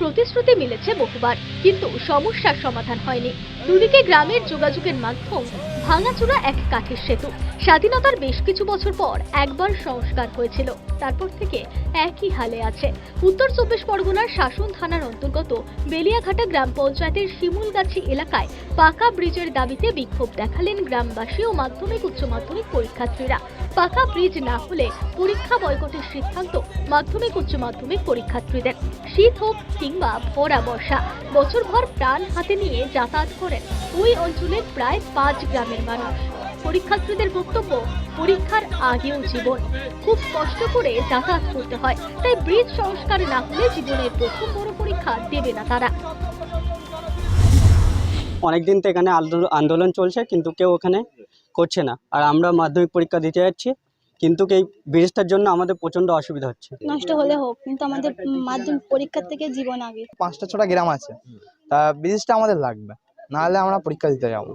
প্রতিশ্রুতি মিলেছে বহুবার, কিন্তু সমস্যার সমাধান হয়নি। দুদিকে গ্রামের যোগাযোগের মাধ্যম ভাঙাচুরা এক কাঠের সেতু। স্বাধীনতার বেশ কিছু বছর পর একবার সংস্কার হয়েছিল। তারপর থেকে একই হালে আছে। উত্তর চব্বিশ পরগনার শাসন থানার অন্তর্গত বেলিয়াঘাটা গ্রাম পঞ্চায়েতের শিমুলগাছি এলাকায় পাকা ব্রিজের দাবিতে বিক্ষোভ দেখালেন গ্রামবাসী ও মাধ্যমিক উচ্চ মাধ্যমিক পরীক্ষার্থীরা। পাকা ব্রিজ না হলে পরীক্ষা বয়কটের সিদ্ধান্ত মাধ্যমিক উচ্চ মাধ্যমিক পরীক্ষার্থীদের। শীত হোক কিংবা ভরা বর্ষা, বছরভর প্রাণ হাতে নিয়ে যাতায়াত করেন ওই অঞ্চলের প্রায় পাঁচ গ্রামের মানুষ। পরীক্ষার্থীদের বক্তব্য, পরীক্ষার আগেও জীবন। খুব কষ্ট করে যাতায়াত করতে হয়, তাই ব্রিজ সংস্কার না হলে জীবনের প্রথম বড় পরীক্ষা দেবে না তারা। অনেকদিন তো এখানে আন্দোলন আন্দোলন চলছে কিন্তু কেউ ওখানে করছে না। আর আমরা মাধ্যমিক পরীক্ষা দিতে যাচ্ছি কিন্তু এই ব্রিজটার জন্য আমাদের প্রচণ্ড অসুবিধা হচ্ছে। নষ্ট হলে হোক কিন্তু আমাদের মাধ্যমিক পরীক্ষা থেকে জীবন আগে। পাঁচটা ছটা গ্রাম আছে। তা ব্রিজটা আমাদের লাগবে নাহলে আমরা পরীক্ষা দিতে যাব।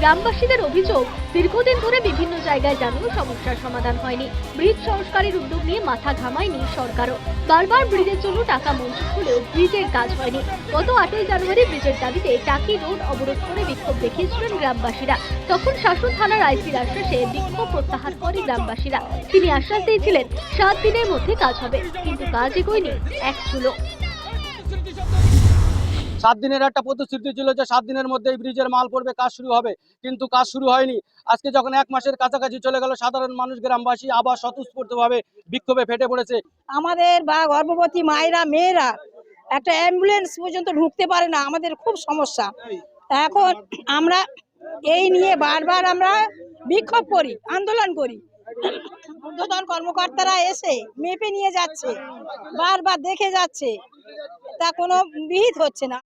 গ্রামবাসীদের অভিযোগ, দীর্ঘদিন ধরে বিভিন্ন জায়গায় জানিয়েও সমস্যার সমাধান হয়নি। ব্রিজ সংস্কারের উদ্যোগ নিয়ে মাথা ঘামায়নি সরকারও। বারবার ব্রিজের জন্য টাকা মঞ্জুর হলেও ব্রিজের কাজ হয়নি। গত আটই জানুয়ারি ব্রিজের দাবিতে টাকি রোড অবরোধ করে বিক্ষোভ দেখিয়েছিলেন গ্রামবাসীরা। তখন শাসন থানার আইসির আশ্বাসে বিক্ষোভ প্রত্যাহার করে গ্রামবাসীরা। তিনি আশ্বাস দিয়েছিলেন, সাত দিনের মধ্যে কাজ হবে, কিন্তু কাজ এগোয়নি এক চুলো। সাত দিনের একটা প্রতিশ্রুতি ছিল যে সাত দিনের মধ্যে এই ব্রিজের মাল পড়বে, কাজ শুরু হবে। কিন্তু কাজ শুরু হয়নি। আজকে যখন এক মাসের কাছাকাছি চলে গেল, সাধারণ মানুষ, গ্রামবাসী আবার স্বতঃস্ফূর্তভাবে বিক্ষোভে ফেটে পড়েছে। আমাদের বা গর্ভবতী মায়েরা, মেয়েরা একটা অ্যাম্বুলেন্স পর্যন্ত ঢুকতে পারে না। আমাদের খুব সমস্যা। এখন আমরা এই নিয়ে বারবার আমরা বিক্ষোভ করি, আন্দোলন করি। ঊর্ধ্বতন কর্মকর্তারা এসে মেপে নিয়ে যাচ্ছে, বারবার দেখে যাচ্ছে। তা কোনো বিহিত হচ্ছে না।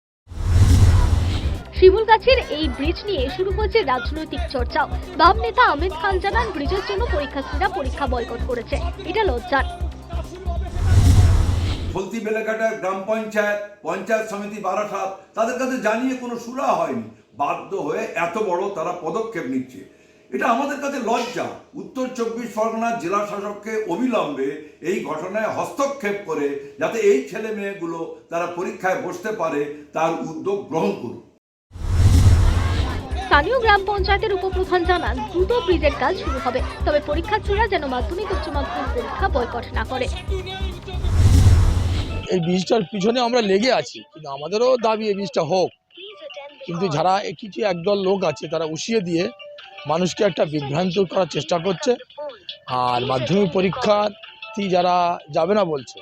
শিমুলগাছির এই ব্রিজ নিয়ে শুরু হয়েছে রাজনৈতিক চর্চাও। বাম নেতা আহমেদ খান জানান, ব্রিজের জন্য পরীক্ষার্থীরা পরীক্ষা বয়কট করেছে। এটা লজ্জার। গ্রাম পঞ্চায়েত পঞ্চায়েত সমিতি বারাসাত, তাদের কাছে জানিয়ে কোনো সুরা হয়নি। বাধ্য হয়ে এত বড় তারা পদক্ষেপ নিচ্ছে। এটা আমাদের কাছে লজ্জা। উত্তর চব্বিশ পরগনার জেলা শাসককে অবিলম্বে এই ঘটনায় হস্তক্ষেপ করে যাতে এই ছেলে মেয়েগুলো তারা পরীক্ষায় বসতে পারে, তার উদ্যোগ গ্রহণ করুক। স্থানীয় গ্রাম পঞ্চায়েতের উপপ্রধান জানান, দ্রুত ব্রিজের কাজ শুরু হবে, তবে পরীক্ষার্থীরা যেন মাধ্যমিক উচ্চ মাধ্যমিক পরীক্ষা বয়কট না করে। এই বীজটার পিছনে আমরা লেগে আছি, কিন্তু আমাদেরও দাবি এই বীজটা হোক। কিন্তু যারা কিছু একদল লোক আছে, তারা উসিয়ে দিয়ে মানুষকে একটা বিভ্রান্ত করার চেষ্টা করছে। আর মাধ্যমিক পরীক্ষার্থী যারা যাবে না বলছে,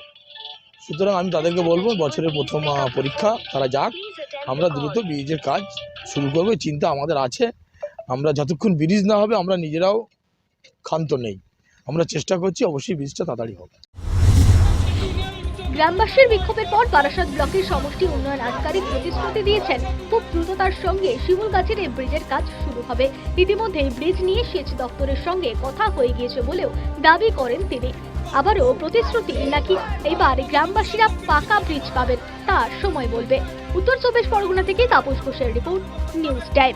সুতরাং আমি তাদেরকে বলব, বছরের প্রথম পরীক্ষা, তারা যাক। আমরা দ্রুত ব্রিজের কাজ শুরু করব চিন্তা আমাদের আছে। আমরা যতক্ষণ ব্রিজ না হবে আমরা নিজেরাও ক্ষান্ত নেই। আমরা চেষ্টা করছি অবশ্যই ব্রিজটা তাড়াতাড়ি হবে গ্রামবাসীর বিক্ষোভের পর বারাসাত ব্লকের সমষ্টি উন্নয়ন আধিকারিক প্রতিশ্রুতি দিয়েছেন খুব দ্রুততার সঙ্গে শিমুলগাছির এই ব্রিজের কাজ শুরু হবে। ইতিমধ্যে ব্রিজ নিয়ে সেচ দপ্তরের সঙ্গে কথা হয়ে গিয়েছে বলেও দাবি করেন তিনি। আবারও প্রতিশ্রুতি নাকি? এবার গ্রামবাসীরা পাকা ব্রিজ পাবেন তা সময় বলবে। উত্তর চব্বিশ পরগনা থেকে তাপস ঘোষের রিপোর্ট নিউজ টাইম।